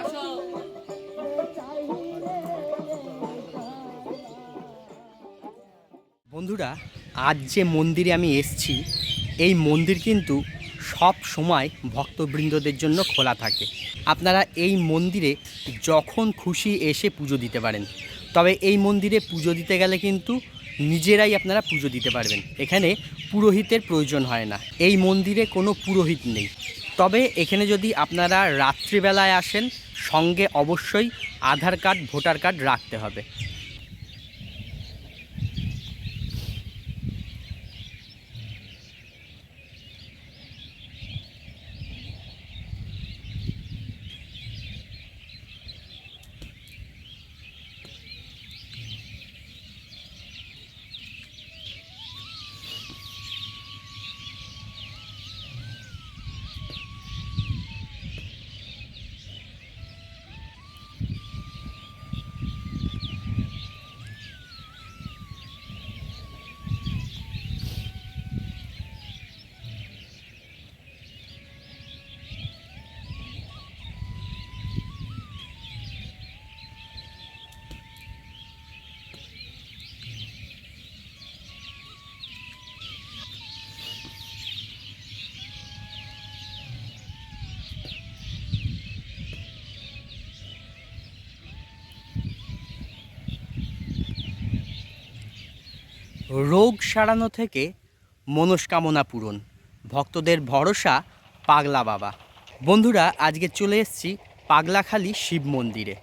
আসো। বন্ধুরা, আজ যে মন্দিরে আমি এসছি, এই মন্দির কিন্তু সব সময় ভক্তবৃন্দদের জন্য খোলা থাকে। আপনারা এই মন্দিরে যখন খুশি এসে পুজো দিতে পারেন। তবে এই মন্দিরে পুজো দিতে গেলে কিন্তু নিজেরাই আপনারা পুজো দিতে পারবেন। এখানে পুরোহিতের প্রয়োজন হয় না। এই মন্দিরে কোনো পুরোহিত নেই। তবে এখানে যদি আপনারা রাত্রিবেলায় আসেন, সঙ্গে অবশ্যই আধার কার্ড, ভোটার কার্ড রাখতে হবে। রোগ সারানো থেকে মনস্কামনা পূরণ। ভক্তদের ভরসা পাগলা বাবা। বন্ধুরা, আজকে চলে এসেছি পাগলাখালি শিব মন্দিরে।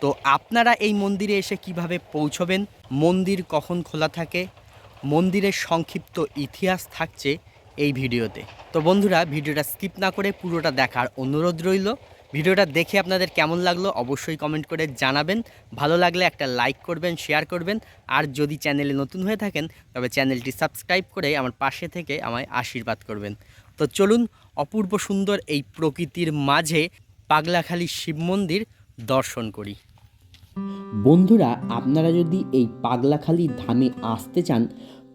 তো আপনারা এই মন্দিরে এসে কীভাবে পৌঁছবেন? মন্দির কখন খোলা থাকে? মন্দিরের সংক্ষিপ্ত ইতিহাস থাকছে এই ভিডিওতে। তো বন্ধুরা, ভিডিওটা স্কিপ না করে পুরোটা দেখার অনুরোধ রইল। ভিডিওটা দেখে আপনাদের কেমন লাগল অবশ্যই কমেন্ট করে জানাবেন। ভালো লাগলে একটা লাইক করবেন শেয়ার করবেন। আর যদি চ্যানেলে নতুন হয়ে থাকেন, তবে চ্যানেলটি সাবস্ক্রাইব করে আমার পাশে থেকে আমায় আশীর্বাদ করবেন। তো চলুন, অপূর্ব সুন্দর এই প্রকৃতির মাঝে পাগলাখালি শিব মন্দির দর্শন করি। বন্ধুরা, আপনারা যদি এই পাগলাখালি ধামে আসতে চান,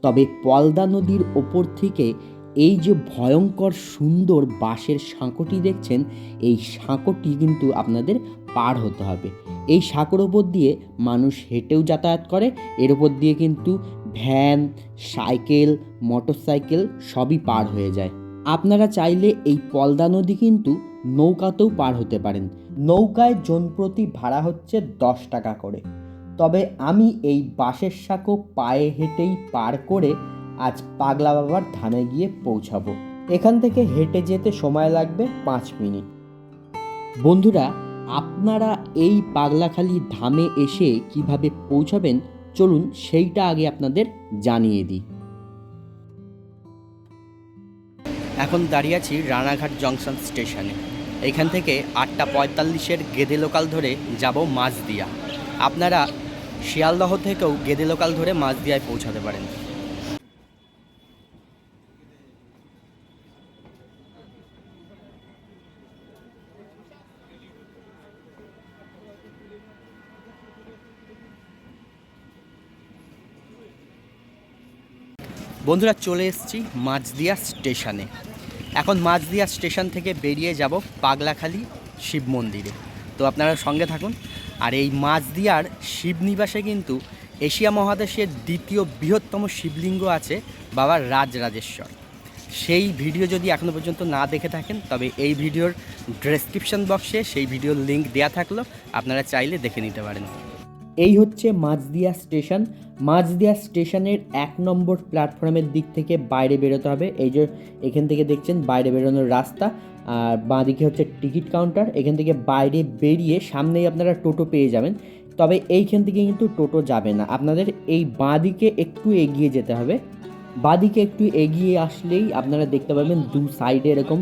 তবে পলদা নদীর ওপর থেকে এই যে ভয়ঙ্কর সুন্দর বাঁশের সাঁকোটি দেখছেন, এই সাঁকোটি কিন্তু আপনাদের পার হতে হবে। এই সাঁকোর ওপর দিয়ে মানুষ হেঁটেও যাতায়াত করে, এর ওপর দিয়ে কিন্তু ভ্যান, সাইকেল, মোটরসাইকেল সবই পার হয়ে যায়। আপনারা চাইলে এই পলদা নদী কিন্তু নৌকাতেও পার হতে পারেন। নৌকায় জনপ্রতি ভাড়া হচ্ছে দশ টাকা করে। তবে আমি এই বাঁশের সাঁকো পায়ে হেঁটেই পার করে আজ পাগলা বাবার ধামে গিয়ে পৌঁছাবো। এখান থেকে হেঁটে যেতে সময় লাগবে পাঁচ মিনিট। বন্ধুরা, আপনারা এই পাগলাখালি ধামে এসে কীভাবে পৌঁছাবেন, চলুন সেইটা আগে আপনাদের জানিয়ে দিই। এখন দাঁড়িয়ে আছি রানাঘাট জংশন স্টেশনে। এখান থেকে আটটা পঁয়তাল্লিশের গেদে লোকাল ধরে যাব মাঝদিয়া আপনারা শিয়ালদহ থেকেও গেদে লোকাল ধরে মাঝদিয়ায় পৌঁছাতে পারেন। বন্ধুরা চলে এসেছি মাঝদিয়া স্টেশনে। এখন মাঝদিয়া স্টেশন থেকে বেরিয়ে যাব পাগলাখালি শিব মন্দিরে। তো আপনারা সঙ্গে থাকুন। আর এই মাঝদিয়ার শিবনিবাসে কিন্তু এশিয়া মহাদেশের দ্বিতীয় বৃহত্তম শিবলিঙ্গ আছে বাবা রাজরাজেশ্বর। সেই ভিডিও যদি এখনও পর্যন্ত না দেখে থাকেন, তবে এই ভিডিওর ডেসক্রিপশন বক্সে সেই ভিডিওর লিঙ্ক দেওয়া থাকল। আপনারা চাইলে দেখে নিতে পারেন। এই হচ্ছে মাঝদিয়া স্টেশন। মাঝদিয়া স্টেশনের এক নম্বর প্ল্যাটফর্মের দিক থেকে বাইরে বেরোতে হবে। এই যে এখান থেকে দেখছেন বাইরে বেরোনোর রাস্তা। আর বাঁদিকে হচ্ছে টিকিট কাউন্টার। এখান থেকে বাইরে বেরিয়ে সামনেই আপনারা টোটো পেয়ে যাবেন। তবে এইখান থেকে কিন্তু টোটো যাবে না। আপনাদের এই বাঁদিকে একটু এগিয়ে যেতে হবে। বাঁদিকে একটু এগিয়ে আসলেই আপনারা দেখতে পাবেন দু সাইডে এরকম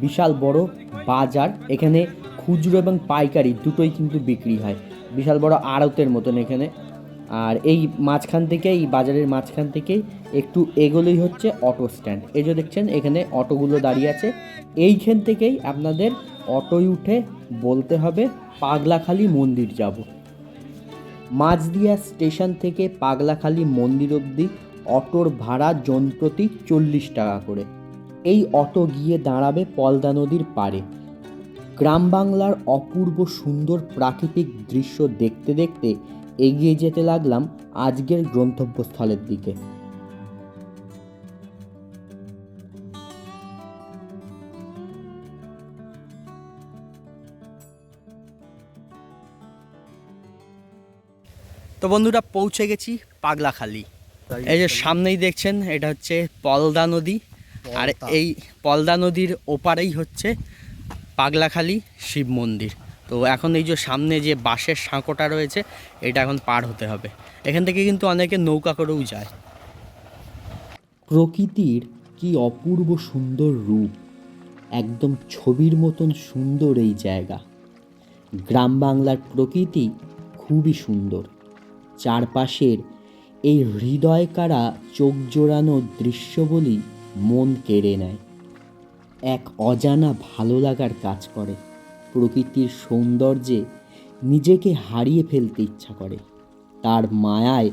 বিশাল বড় বাজার। এখানে খুচরো এবং পাইকারি দুটোই কিন্তু বিক্রি হয়। বিশাল বড় আড়তের মতন এখানে। আর এই মাঝখান থেকে এই বাজারের মাঝখান থেকে একটু এগোলেই হচ্ছে অটো স্ট্যান্ড। এই যে দেখছেন, এখানে অটোগুলো দাঁড়িয়ে আছে। এইখান থেকেই আপনাদের অটোয় উঠে বলতে হবে, পাগলাখালি মন্দির যাব। মাঝদিয়া স্টেশন থেকে পাগলাখালি মন্দির অবধি অটোর ভাড়া জনপ্রতি চল্লিশ টাকা করে। এই অটো গিয়ে দাঁড়াবে পলদা নদীর পাড়ে। গ্রাম বাংলার অপূর্ব সুন্দর প্রাকৃতিক দৃশ্য দেখতে দেখতে এগিয়ে যেতে লাগলাম আজকের গন্তব্যস্থলের দিকে। তো বন্ধুরা পৌঁছে গেছি পাগলাখালি। এই যে সামনেই দেখছেন এটা হচ্ছে পলদা নদী। আর এই পলদা নদীর ওপারেই হচ্ছে পাগলাখালি শিব মন্দির। তো এখন এই যে সামনে যে বাঁশের সাঁকোটা রয়েছে, এটা এখন পার হতে হবে। এখান থেকে কিন্তু অনেকে নৌকা করেও যায়। প্রকৃতির কি অপূর্ব সুন্দর রূপ। একদম ছবির মতন সুন্দর এই জায়গা। গ্রাম বাংলার প্রকৃতি খুবই সুন্দর। চারপাশের এই হৃদয়কারা চোখ জোড়ানো দৃশ্যবলী মন কেড়ে নেয়। এক অজানা ভালো লাগার কাজ করে। প্রকৃতির সৌন্দর্যে নিজেকে হারিয়ে ফেলতে ইচ্ছা করে। তার মায়ায়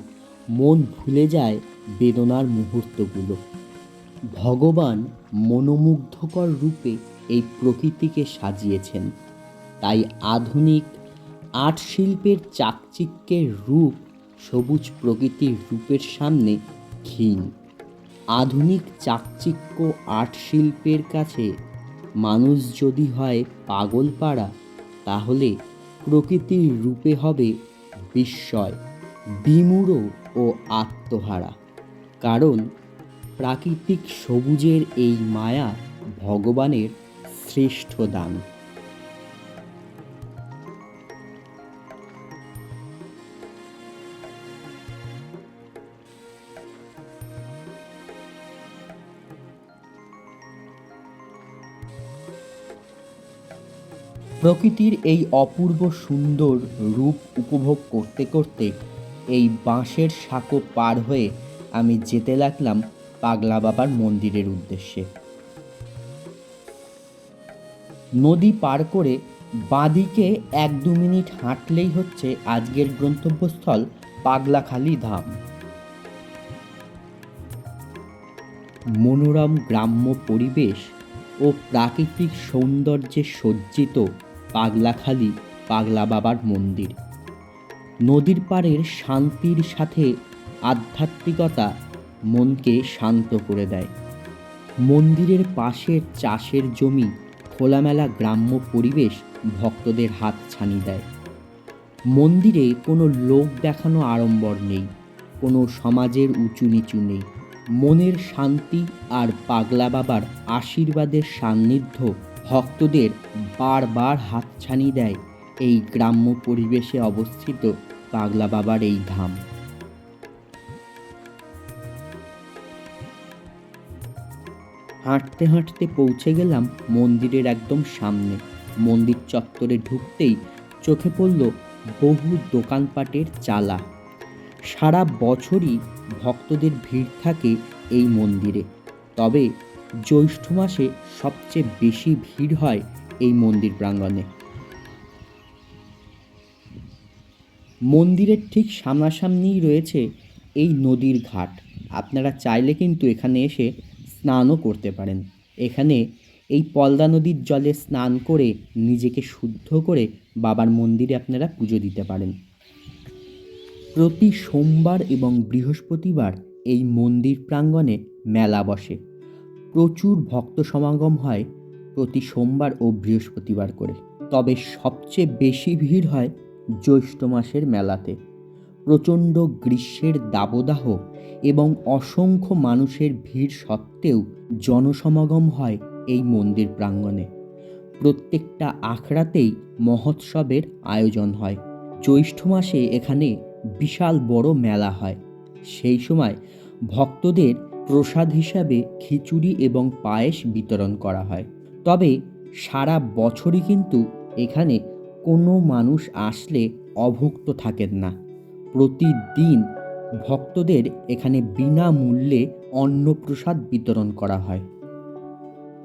মন ভুলে যায় বেদনার মুহূর্তগুলো। ভগবান মনোমুগ্ধকর রূপে এই প্রকৃতিকে সাজিয়েছেন। তাই আধুনিক আর্ট শিল্পের চাকচিক্যের রূপ সবুজ প্রকৃতির রূপের সামনে ক্ষীণ। আধুনিক চাকচিক্য আর্ট শিল্পের কাছে মানুষ যদি হয় পাগল পাড়া তাহলে প্রকৃতির রূপে হবে বিস্ময়, বিমূঢ় ও আত্মহারা। কারণ প্রাকৃতিক সবুজের এই মায়া ভগবানের শ্রেষ্ঠ দান। প্রকৃতির এই অপূর্ব সুন্দর রূপ উপভোগ করতে করতে এই বাঁশের সাঁকো পার হয়ে আমি যেতে লাগলাম পাগলা বাবার মন্দিরের উদ্দেশ্যে। নদী পার করে বাঁদিকে এক দু মিনিট হাঁটলেই হচ্ছে আজকের গন্তব্যস্থল পাগলাখালি ধাম। মনোরম গ্রাম্য পরিবেশ ও প্রাকৃতিক সৌন্দর্যে সজ্জিত পাগলাখালি পাগলা বাবার মন্দির। নদীর পাড়ের শান্তির সাথে আধ্যাত্মিকতা মনকে শান্ত করে দেয়। মন্দিরের পাশের চাষের জমি, খোলামেলা গ্রাম্য পরিবেশ ভক্তদের হাত ছানি দেয়। মন্দিরে কোনো লোক দেখানো আড়ম্বর নেই, কোনো সমাজের উঁচু নিচু নেই। মনের শান্তি আর পাগলা বাবার আশীর্বাদের সান্নিধ্য ভক্তদের বারবার হাতছানি দেয় এই গ্রাম্য পরিবেশে অবস্থিত পাগলা বাবার এই ধাম। হাঁটতে হাঁটতে পৌঁছে গেলাম মন্দিরের একদম সামনে। মন্দির চত্বরে ঢুকতেই চোখে পড়ল বহু দোকানপাটের চালা। সারা বছরই ভক্তদের ভিড় থাকে এই মন্দিরে। তবে জ্যৈষ্ঠ মাসে সবচেয়ে বেশি ভিড় হয় এই মন্দির প্রাঙ্গণে। মন্দিরের ঠিক সামনাসামনিই রয়েছে এই নদীর ঘাট। আপনারা চাইলে কিন্তু এখানে এসে স্নানও করতে পারেন। এখানে এই পলদা নদীর জলে স্নান করে নিজেকে শুদ্ধ করে বাবার মন্দিরে আপনারা পুজো দিতে পারেন। প্রতি সোমবার এবং বৃহস্পতিবার এই মন্দির প্রাঙ্গণে মেলা বসে। প্রচুর ভক্ত সমাগম হয় প্রতি সোমবার ও বৃহস্পতিবার করে। তবে সবচেয়ে বেশি ভিড় হয় জ্যৈষ্ঠ মাসের মেলাতে। প্রচণ্ড গ্রীষ্মের দাবদাহ এবং অসংখ্য মানুষের ভিড় সত্ত্বেও জনসমাগম হয় এই মন্দির প্রাঙ্গণে। প্রত্যেকটা আখড়াতেই মহোৎসবের আয়োজন হয়। জ্যৈষ্ঠ মাসে এখানে বিশাল বড় মেলা হয়। সেই সময় ভক্তদের প্রসাদ হিসাবে খিচুড়ি এবং পায়েস বিতরণ করা হয়। তবে সারা বছরই কিন্তু এখানে কোনো মানুষ আসলে অভুক্ত থাকেন না। প্রতিদিন ভক্তদের এখানে বিনামূল্যে অন্নপ্রসাদ বিতরণ করা হয়।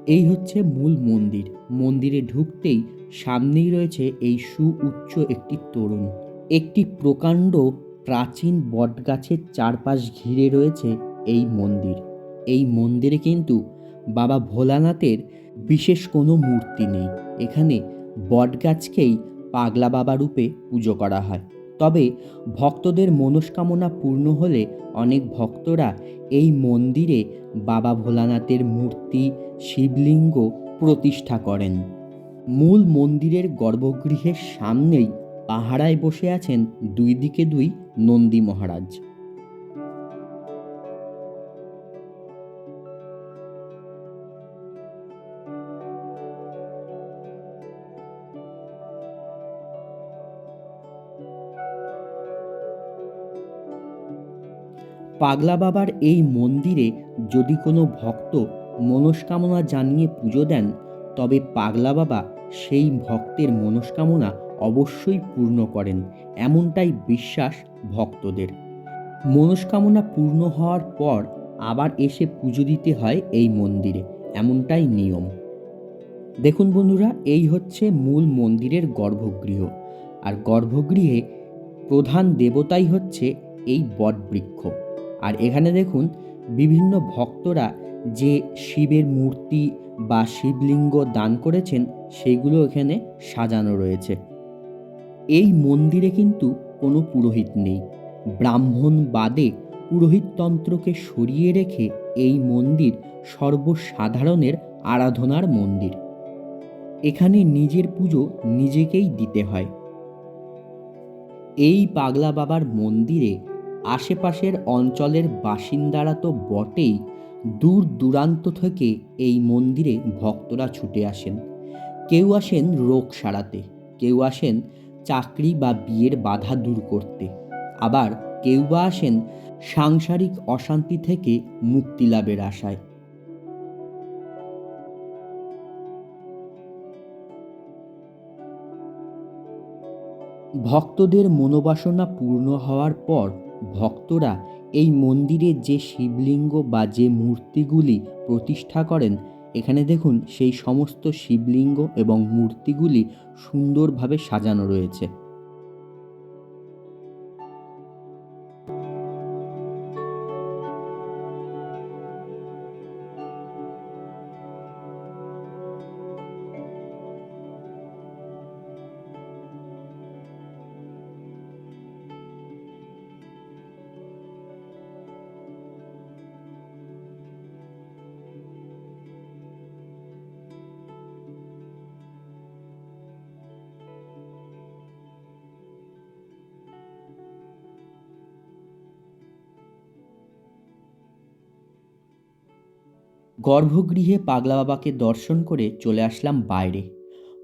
এই হচ্ছে মূল মন্দির। মন্দিরে ঢুকতেই সামনেই রয়েছে এই সুউচ্চ একটি তরুণ। একটি প্রকাণ্ড প্রাচীন বটগাছের চারপাশ ঘিরে রয়েছে এই মন্দির। এই মন্দিরে কিন্তু বাবা ভোলানাথের বিশেষ কোনো মূর্তি নেই। এখানে বটগাছকেই পাগলা বাবা রূপে পুজো করা হয়। তবে ভক্তদের মনস্কামনা পূর্ণ হলে অনেক ভক্তরা এই মন্দিরে বাবা ভোলানাথের মূর্তি, শিবলিঙ্গ প্রতিষ্ঠা করেন। মূল মন্দিরের গর্ভগৃহের সামনেই পাহারায় বসে আছেন দুই দিকে দুই নন্দী মহারাজ। পাগলা বাবার এই মন্দিরে যদি কোনো ভক্ত মনস্কামনা জানিয়ে পুজো দেন, তবে পাগলা বাবা সেই ভক্তের মনস্কামনা অবশ্যই পূর্ণ করেন, এমনটাই বিশ্বাস ভক্তদের। মনস্কামনা পূর্ণ হওয়ার পর আবার এসে পুজো দিতে হয় এই মন্দিরে, এমনটাই নিয়ম। দেখুন বন্ধুরা, এই হচ্ছে মূল মন্দিরের গর্ভগৃহ। আর গর্ভগৃহে প্রধান দেবতাই হচ্ছে এই বটবৃক্ষ। আর এখানে দেখুন বিভিন্ন ভক্তরা যে শিবের মূর্তি বা শিবলিঙ্গ দান করেছেন সেইগুলো এখানে সাজানো রয়েছে। এই মন্দিরে কিন্তু কোনো পুরোহিত নেই। ব্রাহ্মণ বাদে পুরোহিততন্ত্রকে সরিয়ে রেখে এই মন্দির সর্বসাধারণের আরাধনার মন্দির। এখানে নিজের পুজো নিজেকেই দিতে হয়। এই পাগলা বাবার মন্দিরে আশেপাশের অঞ্চলের বাসিন্দারা তো বটেই দূর দূরান্ত থেকে এই মন্দিরে ভক্তরা ছুটে আসেন। কেউ আসেন রোগ সারাতে, কেউ আসেন চাকরি বা বিয়ের বাধা দূর করতে। আবার কেউ বা আসেন সাংসারিক অশান্তি থেকে মুক্তি লাভের আশায়। ভক্তদের মনোবাসনা পূর্ণ হওয়ার পর ভক্তরা এই মন্দিরে যে শিবলিঙ্গ বা যে মূর্তিগুলি প্রতিষ্ঠা করেন, এখানে দেখুন সেই সমস্ত শিবলিঙ্গ এবং মূর্তিগুলি সুন্দরভাবে সাজানো রয়েছে। গর্ভগৃহে পাগলা বাবাকে দর্শন করে চলে আসলাম বাইরে।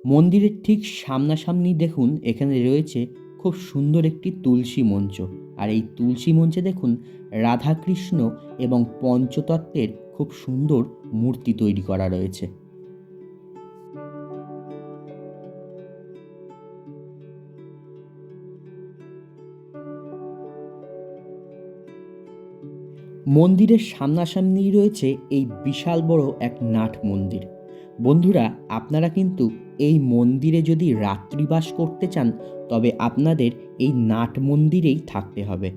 মন্দিরের ঠিক সামনাসামনি দেখুন এখানে রয়েছে খুব সুন্দর একটি তুলসী মঞ্চ। আর এই তুলসী মঞ্চে দেখুন রাধাকৃষ্ণ এবং পঞ্চতত্ত্বের খুব সুন্দর মূর্তি তৈরি করা রয়েছে। মন্দিরের সামনাসামনি রয়েছে এই বিশাল বড় এক নাট মন্দির। বন্ধুরা, আপনারা কিন্তু এই মন্দিরে যদি রাত্রিবাস করতে চান, তবে আপনাদের এই নাট মন্দিরেই থাকতে হবে।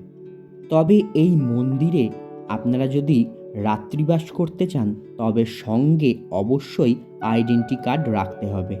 তবে এই মন্দিরে আপনারা যদি রাত্রিবাস করতে চান, তবে সঙ্গে অবশ্যই আইডেন্টি কার্ড রাখতে হবে।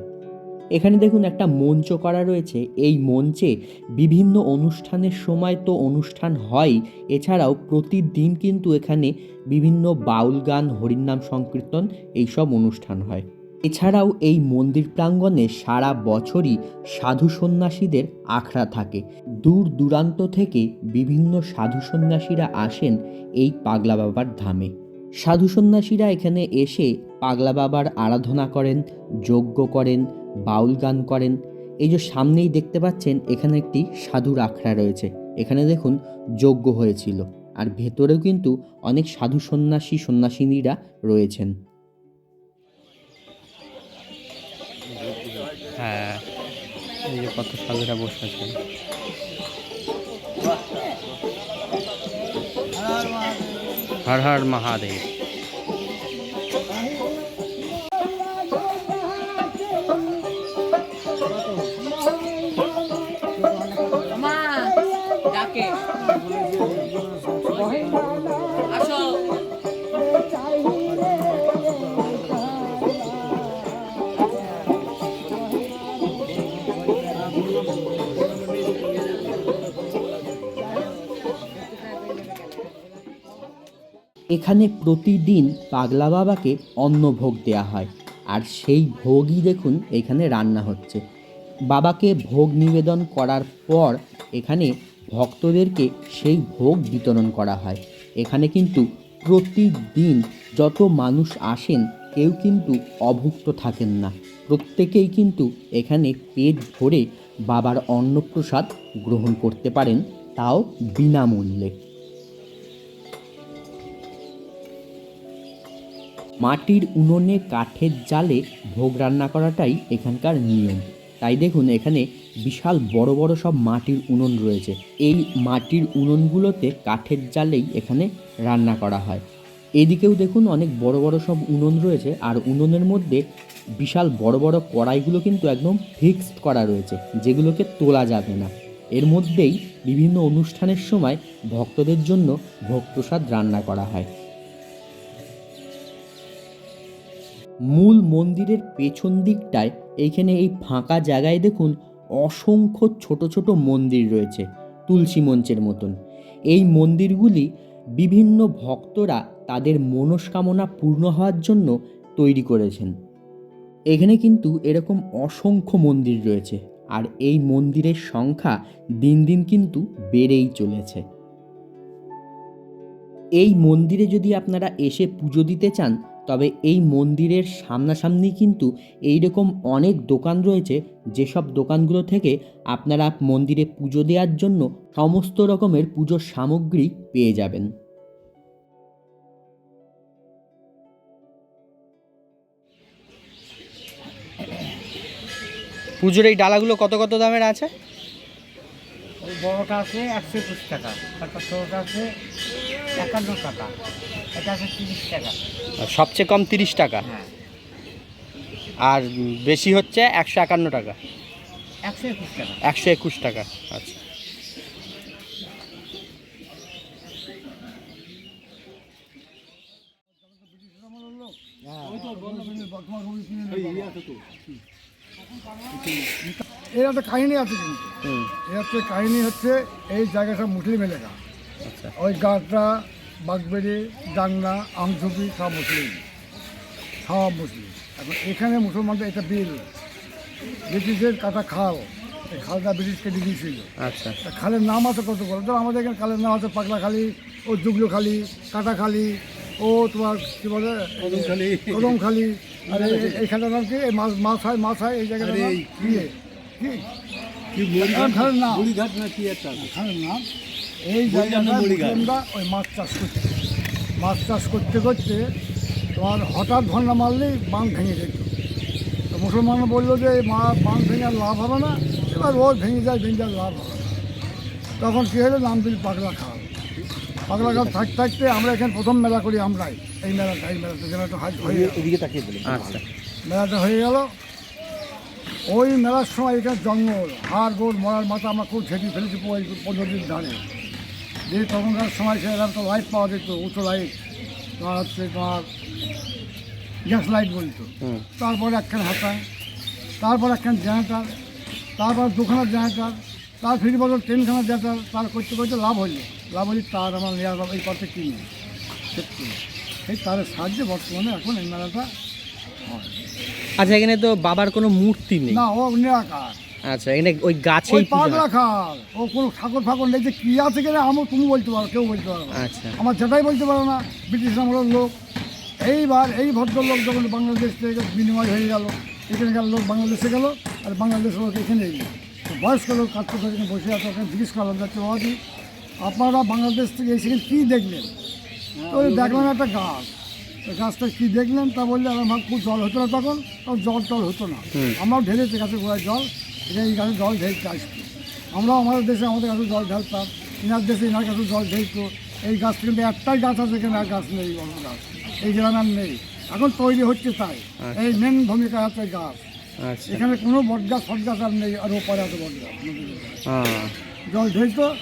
এখানে দেখুন একটা মঞ্চ করা রয়েছে। এই মঞ্চে বিভিন্ন অনুষ্ঠানের সময় তো অনুষ্ঠান হয়। এছাড়াও প্রতিদিন কিন্তু এখানে বিভিন্ন বাউল গান হরিনাম সংকীর্তন এইসব অনুষ্ঠান হয়। এছাড়াও এই মন্দির প্রাঙ্গণে সারা বছরই সাধু সন্ন্যাসীদের আখড়া থাকে। দূর দূরান্ত থেকে বিভিন্ন সাধু সন্ন্যাসীরা আসেন এই পাগলা বাবার ধামে। সাধু সন্ন্যাসীরা এখানে এসে পাগলা বাবার আরাধনা করেন, যজ্ঞ করেন, বাউল গান করেন। এই যে সামনেই দেখতে পাচ্ছেন, এখানে একটি সাধুর আখড়া রয়েছে। এখানে দেখুন, যজ্ঞ হয়েছিল। আর ভেতরেও কিন্তু অনেক সাধু সন্ন্যাসী সন্ন্যাসিনীরা রয়েছেন। হ্যাঁ এই যে কত সাধুরা বসে আছেন हर हर महादेव। এখানে প্রতিদিন পাগলা বাবাকে অন্নভোগ দেওয়া হয়। আর সেই ভোগই দেখুন, এখানে রান্না হচ্ছে। বাবাকে ভোগ নিবেদন করার পর এখানে ভক্তদেরকে সেই ভোগ বিতরণ করা হয়। এখানে কিন্তু প্রতিদিন যত মানুষ আসেন, কেউ কিন্তু অভুক্ত থাকেন না। প্রত্যেকেই কিন্তু এখানে পেট ভরে বাবার অন্নপ্রসাদ গ্রহণ করতে পারেন, তাও বিনামূল্যে। মাটির উনুনে কাঠের জালে ভোগ রান্না করাটাই এখানকার নিয়ম। তাই দেখুন, এখানে বিশাল বড় বড় সব মাটির উনুন রয়েছে। এই মাটির উনুনগুলোতে কাঠের জালেই এখানে রান্না করা হয়। এদিকেও দেখুন, অনেক বড় বড় সব উনুন রয়েছে আর উনুনের মধ্যে বিশাল বড় বড় কড়াইগুলো কিন্তু একদম ফিক্সড করা রয়েছে, যেগুলোকে তোলা যাবে না। এর মধ্যেই বিভিন্ন অনুষ্ঠানের সময় ভক্তদের জন্য ভোগ প্রসাদ রান্না করা হয়। মূল মন্দিরের পেছন দিকটায় এইখানে এই ফাঁকা জায়গায় দেখুন অসংখ্য ছোট ছোট মন্দির রয়েছে, তুলসী মঞ্চের মতন। এই মন্দিরগুলি বিভিন্ন ভক্তরা তাদের মনস্কামনা পূর্ণ হওয়ার জন্য তৈরি করেছেন। এখানে কিন্তু এরকম অসংখ্য মন্দির রয়েছে, আর এই মন্দিরের সংখ্যা দিন দিন কিন্তু বেড়েই চলেছে। এই মন্দিরে যদি আপনারা এসে পুজো দিতে চান তবে এই মন্দিরের সামনাসামনি কিন্তু এই রকম অনেক দোকান রয়েছে যেসব দোকানগুলো থেকে আপনারা মন্দিরে পুজো দেওয়ার জন্য সমস্ত রকমের পুজোর সামগ্রী পেয়ে যাবেন। পুজোর এই ডালাগুলো কত কত দামের আছে? ওই বড়টা আছে একশো একুশ টাকা তারপর ছোটোটা আছে একান্ন টাকা। এটা আছে তিরিশ টাকা। সবচেয়ে কম তিরিশ টাকা? হ্যাঁ। আর বেশি হচ্ছে একশো একান্ন টাকা? একশো একুশ টাকা। একশো একুশ টাকা আচ্ছা। এর একটা কাহিনী আছে কিন্তু। হুম। এর হচ্ছে কাহিনী হচ্ছে এই জায়গাটা মুসলিম এলাকা। ওই গাঁটটা বাগবেড়ি ডাংনা আমঝুপি সব মুসলিম। সব মুসলিম। এখন এখানে মুসলমানদের এটা বিল। ব্রিটিশের কাটা খাল। এই খালটা ব্রিটিশকে দিয়ে দিয়েছিল। আচ্ছা। তা খালের নাম আছে কত বড়? তো আমাদের এখানে খালের নাম আছে পাগলাখালি ও জুগলুখালি কাটাখালি ও তোমার কী বলে? কদমখালি আর এই- এই- এইখানটার নাম কি? এই মাছ মাছ হয় মাছ হয় এই জায়গাটার নাম? কি? কি? খালের নাম। খালের নাম? এই জায়গাটা মুসলিমরা ওই মাছ চাষ করছে মাছ চাষ করতে করতে তোমার হঠাৎ ঘণ্টা মারলেই বাঁধ ভেঙে যেত তো মুসলমানরা বলল যে এই মা বাঁধ ভেঙে আর লাভ হবে না। এবার রোজ ভেঙে যায় ভেঙে যায় লাভ হবে না। তখন কী হলো? নাম দিল পাগলা খাল। পাগলা খাল থাকতে থাকতে আমরা এখানে প্রথম মেলা করি আমরাই। এই মেলাটা এই মেলাটা মেলাটা হাজ হয়ে এদিকে তাকিয়ে বলি আচ্ছা। মেলাটা হয়ে গেল। ওই মেলার সময় এখানে জঙ্গল হাড় গোড় মরার মাথা আমরা খুব ঝেঁটি ফেলেছি ওই পদ্ধতির ধারে। যে তখনকার সময় সে এরকম তো লাইট পাওয়া যেত উঁচু লাইট তোমার হচ্ছে তোমার গ্যাস লাইট বলতো। তারপর একখান হাতায় তারপর একখান জেনারেটার তারপর দুখানা জেনারেটার তার ফিরি বদল তিনখানা জেনারেটার তার করতে করতে লাভ হইল। লাভ হলে তার আমার নেওয়ার এই পথে কিনি কিনি সেই তারের সাহায্যে বর্তমানে এখন এই মেলাটা হয়। আচ্ছা এখানে তো বাবার কোনো মূর্তি নেই। না ও নিরাকার আচ্ছা এখানে ওই ওই গাছেই পুজো। পাগলা খাল। ও কোনো ঠাকুর ফাকুর নেই যে কী আছে কিনা আমার তুমি বলতে পারো কেউ বলতে পারো আচ্ছা। আমার যেটাই বলতে পারো না ব্রিটিশ আমলের লোক। এইবার এই ভদ্রলোক যখন বাংলাদেশ থেকে বিনিময় হয়ে গেল এখানকার লোক বাংলাদেশে গেল আর বাংলাদেশের লোক এখানে এলো। বয়স্ক লোক কাজ করতে এখানে বসে আছে ওখানে জিজ্ঞেস করলাম যাচ্ছে বাবাজি আপনারা বাংলাদেশ থেকে এসে কী দেখলেন? ওই দেখলাম একটা গাছ। গাছটা কী দেখলেন তা বললে আমার খুব জল হতো না তখন জল টল হতো না। আমরাও ঢেলেছি গাছের গোড়ায় জল এই গাছে জল ঢেলতে আসতো আমরাও আমাদের দেশে আমাদের কাছে জল ঢালতাম ইনার দেশে ইনার কাছে জল ঢেলতো এই গাছ কিন্তু একটাই গাছ আছে এখানে আর গাছ নেই অন্য গাছ। এই গ্রামে আর নেই। এখন তৈরি হচ্ছে তাই। এই মেন ভূমিকা আছে গাছ। আচ্ছা। এখানে কোনো বট গাছ ফট গাছ আর নেই আর ওপারে আছে বট গাছ। নদীর ওপারে। হ্যাঁ। জল ঢেলতো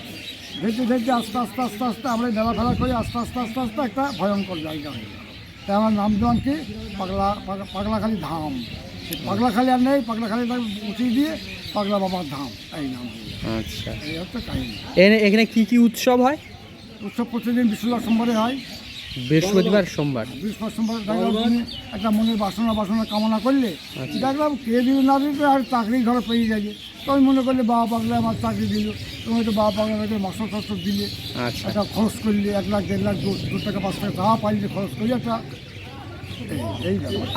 ঢেলতে ঢেলতে আস্তে আস্তে আস্তে আস্তে আমরা মেলা ফেলা করি আস্তে আস্তে আস্তে আস্তে একটা ভয়ঙ্কর জায়গা হয়ে গেল। তাই আমার নাম দেওয়ান কি? পাগলা পাগলা- পাগলাখালি ধাম। পাগলাখালি আর নেই পাগলাখালিটা উঠিয়ে দিয়ে পাগলা বাবার ধাম এই নাম আচ্ছা। এই হচ্ছে কাহিনী। এখানে কি কি উৎসব হয়? উৎসব প্রতিদিন বিশুল্লা সোমবারে হয়। বৃহস্পতিবার সোমবার। বৃহস্পতি সোমবার একটা মনের বাসনা বাসনা কামনা করলে দেখলাম কে দিল না দিল আর চাকরি ঘরে পেয়ে গেছে তো আমি মনে করলে বাবা পাগলে আমার চাকরি দিল তুমি তো বাবা পাগলাকে মশলা টসলা দিলে আচ্ছা। একটা খরচ করলে এক লাখ দেড় লাখ দু টাকা পাঁচ টাকা যা পাইলে খরচ করলে একটা।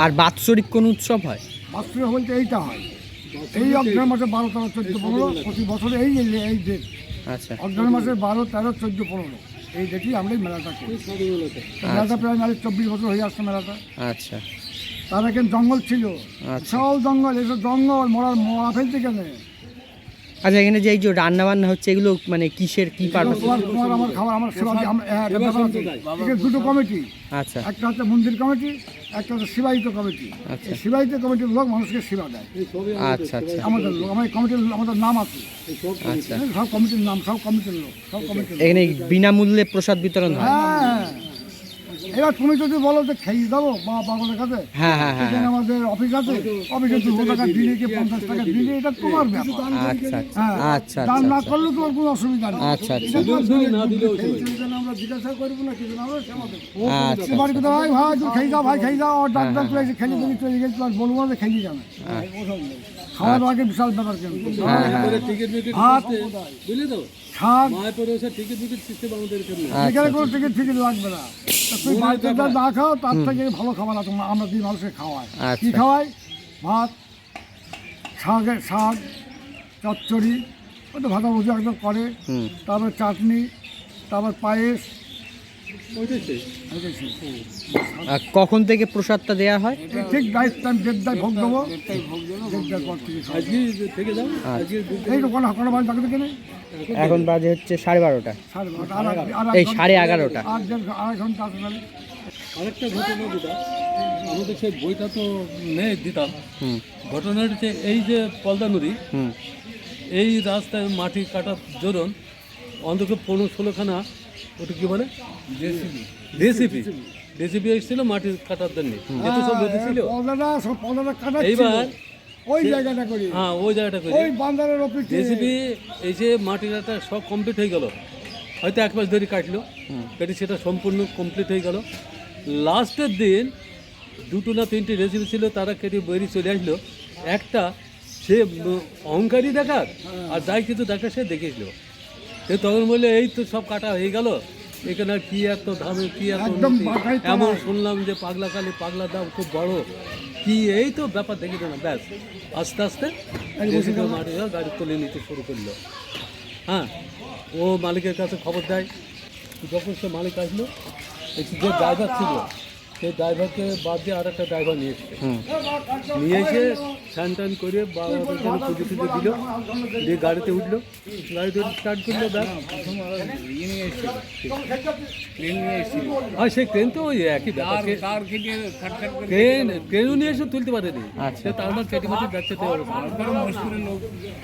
আর বাৎসরিক কোন উৎসব হয়? বাস্তবে বলতে এইটা হয়। এই অগ্রহ মাসে বারো তেরো চোদ্দ পনেরো প্রতি বছরে এই এই- এই ডেট আচ্ছা। অগ্রহ মাসে বারো তেরো চোদ্দ পনেরো। এই ডেটই আমরা এই মেলাটা করি। মেলাটা প্রায় মানে চব্বিশ বছর হয়ে আসছে মেলাটা। আচ্ছা। তার এখানে জঙ্গল ছিল। আচ্ছা। সব জঙ্গল এসব জঙ্গল মরার মরা ফেলতে কেন আচ্ছা এখানে যে এই যে রান্না বান্না হচ্ছে এগুলো মানে কিসের কি পারপাস? তোমার তোমার আমার খাবার আমার সেবা আমরা- হ্যাঁ। এখানে দুটো কমিটি। আচ্ছা। একটা হচ্ছে মন্দির কমিটি একটা হচ্ছে শিবাহিত কমিটি। আচ্ছা। এই শিবাহিত কমিটির লোক মানুষকে সেবা দেয়। আচ্ছা আচ্ছা। আমাদের লোক আমার কমিটির আমাদের নাম আছে। আচ্ছা। সব কমিটির নাম সব কমিটির লোক সব কমিটির। এখানে বিনামূল্যে প্রসাদ বিতরণ হয় হ্যাঁ। এবার তুমি যদি বলো যে খেয়ে দেবো মা পাগলের কাছে হ্যাঁ হ্যাঁ হ্যাঁ আমাদের অফিস আছে অফিসে দুশো টাকা দিলে কি পঞ্চাশ টাকা দিলে এটা তোমার ব্যাপার। আচ্ছা আচ্ছা হ্যাঁ আচ্ছা আচ্ছা না আচ্ছা করলেও তোমার কোনো অসুবিধা নেই। আচ্ছা আচ্ছা। আমরা জিজ্ঞাসা করব না কিছু না আমরা আচ্ছা ভাই ভাই তুই খেয়ে যাও ভাই খেয়ে যাও আর ডাক ডাক করে এসে খেলে তুমি চলে গেছি আর বলব না খেয়ে যাবে। খাওয়া দাওয়াকে বিশাল ব্যাপার কিন্তু হ্যাঁ হ্যাঁ ভাত শাক মিকিট এখানে। আচ্ছা এখানে কোনো টিকিট ফিকিট লাগবে না। তা তুই বাড়িতে যা না খাও তার থেকে ভালো খাবার আছে। আমরা- মানুষকে খাওয়াই। কি আচ্ছা। খাওয়াই? ভাত শাক চচ্চড়ি ওই তো ভাজা ভুজি একদম করে। তারপর চাটনি তারপর পায়েস কখন থেকে প্রসাদটা দেওয়া হয়? ঠিক টাইম দেড়টায় ভোগ দেবো। এখন বাজে হচ্ছে সাড়ে বারোটা। এই সাড়ে এগারোটা। আরেকটা ঘটনা যেটা আমাদের সেই বইটা তো নেই দিতাম। ঘটনাটা হচ্ছে এই যে পলদা নদী হুম। এই রাস্তায় মাটি কাটার জোরন অন্তত পনেরো ষোলোখানা ওটা কি বলে? রেসিপি রেসিপি এসেছিল মাটি কাটার জন্য। যেহেতু সব নদী ছিল। পদাটা সব পদাটা কাটা এইবার ওই জায়গাটা করি। হ্যাঁ ওই জায়গাটা করে। ওই বান্দারের অফিস। জেসিবি এই যে মাটির একটা সব কমপ্লিট হয়ে গেল। হয়তো এক মাস ধরে কাটলো। কেটে সেটা সম্পূর্ণ কমপ্লিট হয়ে গেল। লাস্টের দিন দুটো না তিনটে রেসিপি ছিল তারা কেটে বেরিয়ে চলে আসলো। একটা সে অহংকারী দেখার আর যাই কিছু দেখা সে দেখেছিল সে তখন বললে এই তো সব কাটা হয়ে গেল। এখানে আর কি এত দামে কি এত। এমন শুনলাম যে পাগলা কালী পাগলা দাম খুব বড়। কি এই তো ব্যাপার দেখি না ব্যাস। আস্তে আস্তে মাটি গাড়ি তুলে নিতে শুরু করল। হ্যাঁ ও মালিকের কাছে খবর দেয়। যখন সে মালিক আসলো একটু যে ড্রাইভার ছিল সেই ড্রাইভারকে বাদ দিয়ে আর একটা ড্রাইভার নিয়ে এসছে। নিয়ে এসে স্নান টান করে বাবার পুজো টুজো দিল। দিয়ে গাড়িতে উঠল। গাড়িতে স্টার্ট করল ব্যাস। আর সেই ট্রেন তো ওই একই ব্যাপার। ট্রেন ট্রেনও নিয়ে এসে তুলতে পারেনি। আচ্ছা। সে তারপর কেটে মেটে যাচ্ছে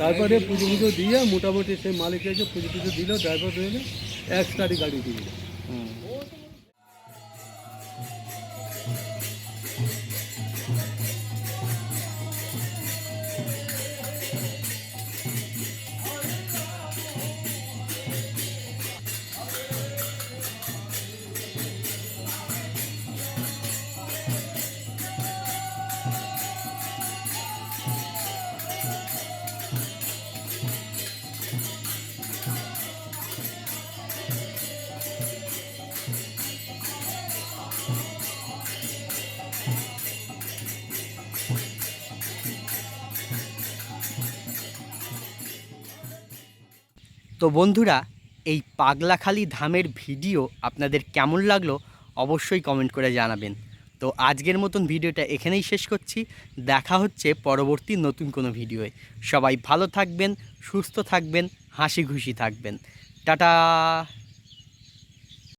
তারপরে পুজো পুজো দিয়ে মোটামুটি সেই মালিক এসে পুজো পুজো দিল ড্রাইভার রইল এক স্টারি গাড়ি দিয়ে তো বন্ধুরা, এই পাগলাখালি ধামের ভিডিও আপনাদের কেমন লাগল অবশ্যই কমেন্ট করে জানাবেন। তো আজকের মতন ভিডিওটা এখানেই শেষ করছি। দেখা হচ্ছে পরবর্তী নতুন কোনো ভিডিওয়ে। সবাই ভালো থাকবেন, সুস্থ থাকবেন হাসি খুশি থাকবেন। টাটা!